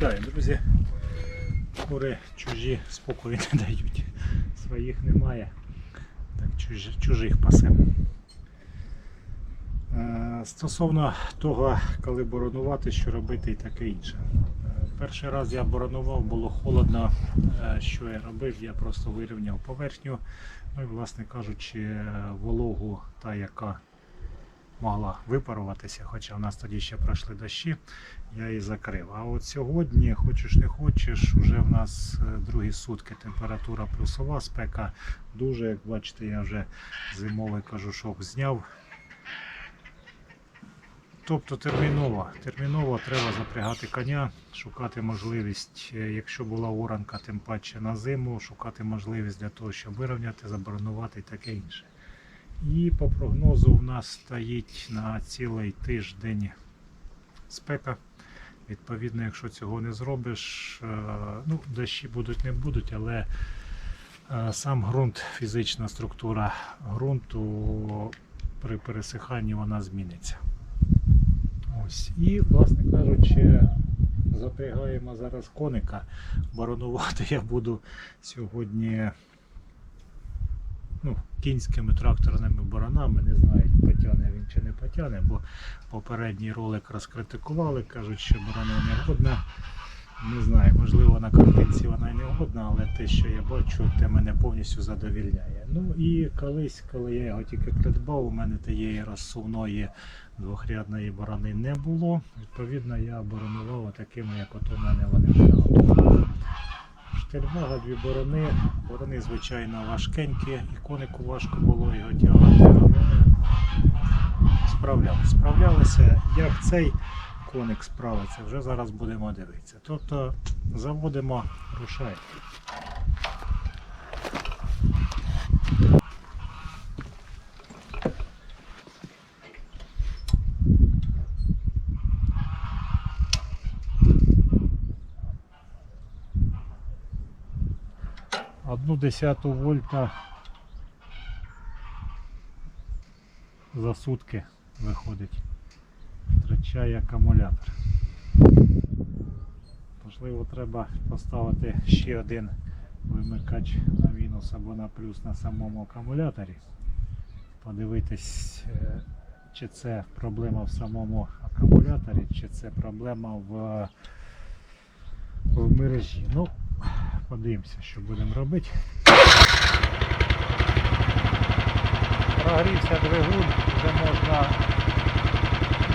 Вітаю, друзі. Кури чужі спокою не дають. Своїх немає. Так чужих пасем. Е, Стосовно того, коли боронувати, що робити і таке інше. Е, Перший раз я боронував, було холодно. Е, Що я робив? Я просто вирівняв поверхню. Ну і, власне кажучи, вологу, та яка могла випаруватися, хоча в нас тоді ще пройшли дощі, я її закрив. А от сьогодні, хочеш не хочеш, вже в нас е, другі сутки температура плюсова, спека дуже, як бачите, я вже зимовий кажушок зняв. Тобто терміново, терміново треба запрягати коня, шукати можливість, е, якщо була оранка, тим паче на зиму, шукати можливість для того, щоб вирівняти, заборонувати і таке інше. І по прогнозу в нас стоїть на цілий тиждень спека. Відповідно, якщо цього не зробиш, е, ну, дощі будуть, не будуть, але е, сам ґрунт, фізична структура ґрунту при пересиханні вона зміниться. Ось. І, власне кажучи, запрягаємо зараз коника. Боронувати я буду сьогодні ну, кінськими тракторними боронами. Не знаю, потягне він чи не потягне, бо попередній ролик розкритикували, кажуть, що борона не годна. Не знаю, можливо на картинці вона й не годна, але те, що я бачу, те мене повністю задовільняє. Ну і колись, коли я його тільки придбав, у мене тієї розсувної двохрядної борони не було. Відповідно, я боронував такими, як от у мене вони вже готові. Дві борони. Борони, звичайно, важкенькі, і конику важко було його тягати, справлялися. Справлялися, як цей коник справиться, вже зараз будемо дивитися. Тобто заводимо, рушаємо. Одну десяту вольта за сутки виходить. Втрачає акумулятор. Можливо, треба поставити ще один вимикач на мінус або на плюс на самому акумуляторі. Подивитись, е, чи це проблема в самому акумуляторі, чи це проблема в, в мережі. Ну, подивимося, що будемо робити. Прогрівся двигун, вже можна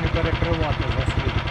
не перекривати заслід.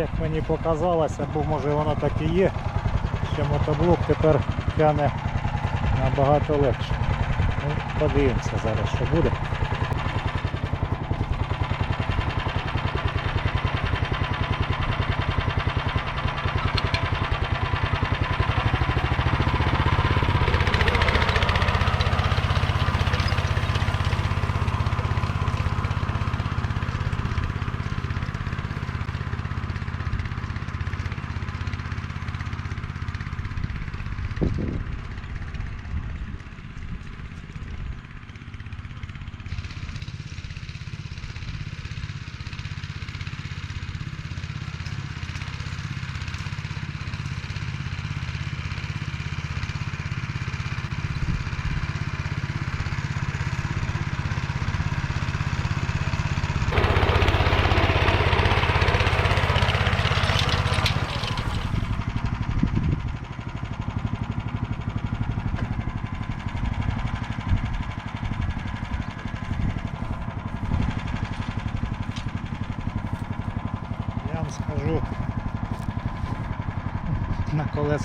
Як мені показалося, бо може воно так і є, що мотоблок тепер тяне набагато легше. Ну, подивимося зараз, що буде.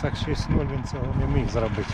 Колесах 6.0 він цього не міг зробити.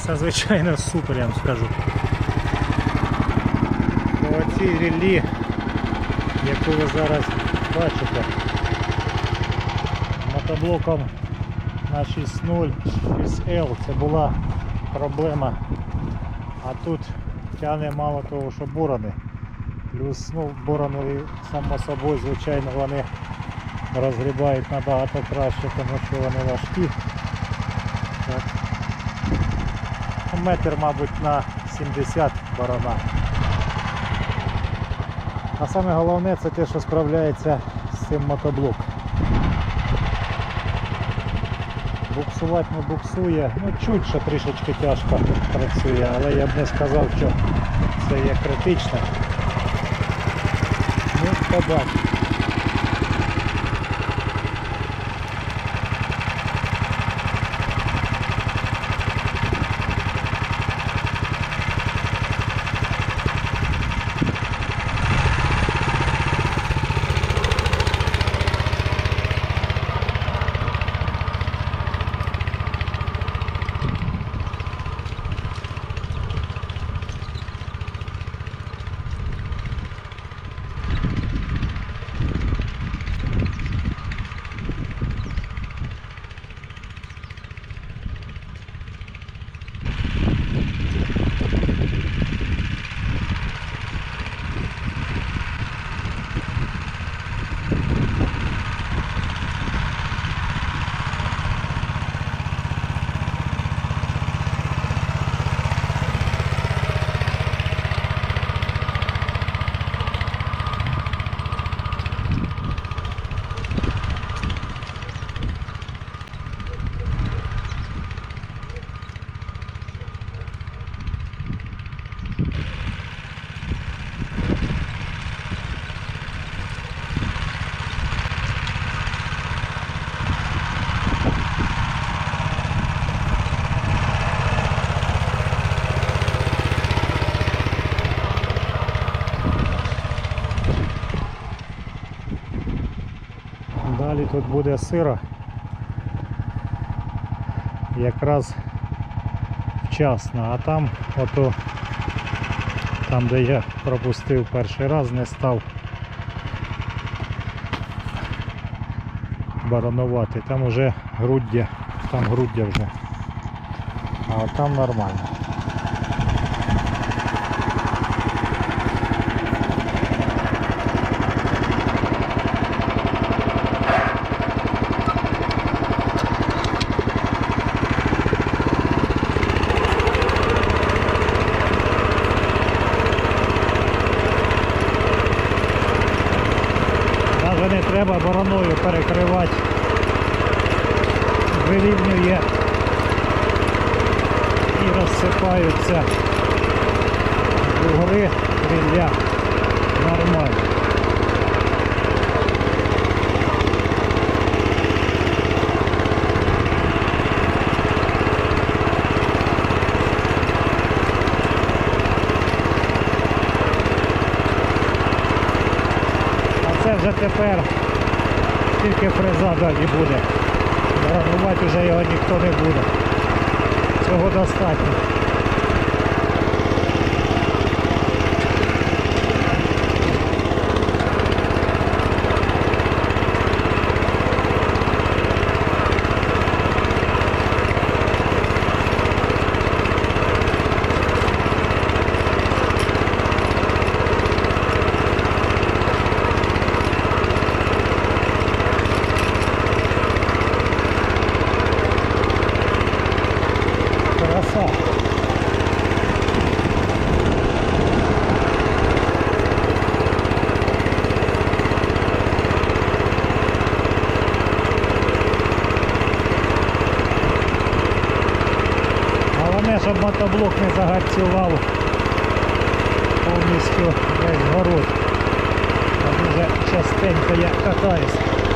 Колеса, звичайно, супер, я вам скажу. По оцій яку ви зараз бачите, мотоблоком на 6.0, 6L це була проблема. А тут тягне мало того, що борони. Плюс ну, борони, само собою, звичайно, вони розгрібають набагато краще, тому що вони важкі. Так. Метр, мабуть, на 70 борона. А саме головне це те, що справляється з цим мотоблок. Буксувати не буксує, ну чуть що трішечки тяжко працює, але я б не сказав, що це є критично. Ну, побачимо. Далі тут буде сиро. Якраз вчасно, а там ото там де я пропустив перший раз, не став баронувати. Там уже груддя, там груддя вже. А там нормально. землю перекривати, вирівнює і розсипаються бугри, рілля нормально. А це вже тепер тільки фреза далі буде. Гранувати вже його ніхто не буде. Цього достатньо. Краса. Головне, щоб мотоблок не загарцював повністю весь город. Дуже частенько я катаюсь.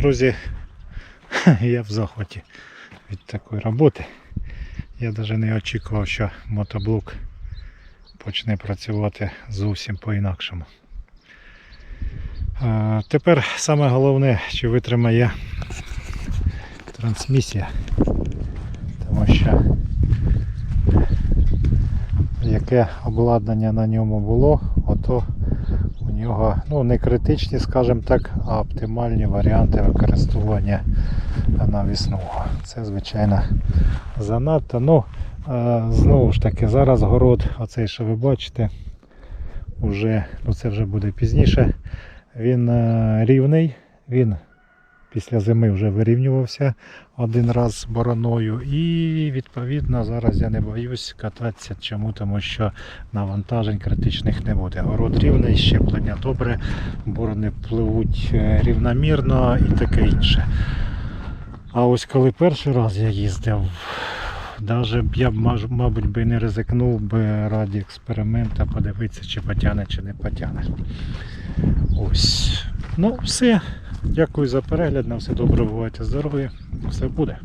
Друзі, я в захваті від такої роботи. Я навіть не очікував, що мотоблок почне працювати зовсім по-інакшому. Тепер саме головне, чи витримає трансмісія, тому що яке обладнання на ньому було, ото нього ну, не критичні, скажімо так, а оптимальні варіанти використовування навісного. Це, звичайно, занадто. Ну, е, знову ж таки, зараз город, оцей, що ви бачите, уже, ну це вже буде пізніше. Він е, рівний, він після зими вже вирівнювався один раз з бороною. І відповідно зараз я не боюсь кататися. Чому? Тому що навантажень критичних не буде. Город рівний, щеплення добре, борони пливуть е, рівномірно і таке інше. А ось коли перший раз я їздив, б я мабуть, би не ризикнув би раді експеримента подивитися, чи потягне, чи не потягне. Ось. Ну, все. Дякую за перегляд. На все добре, бувайте здорові. Все буде.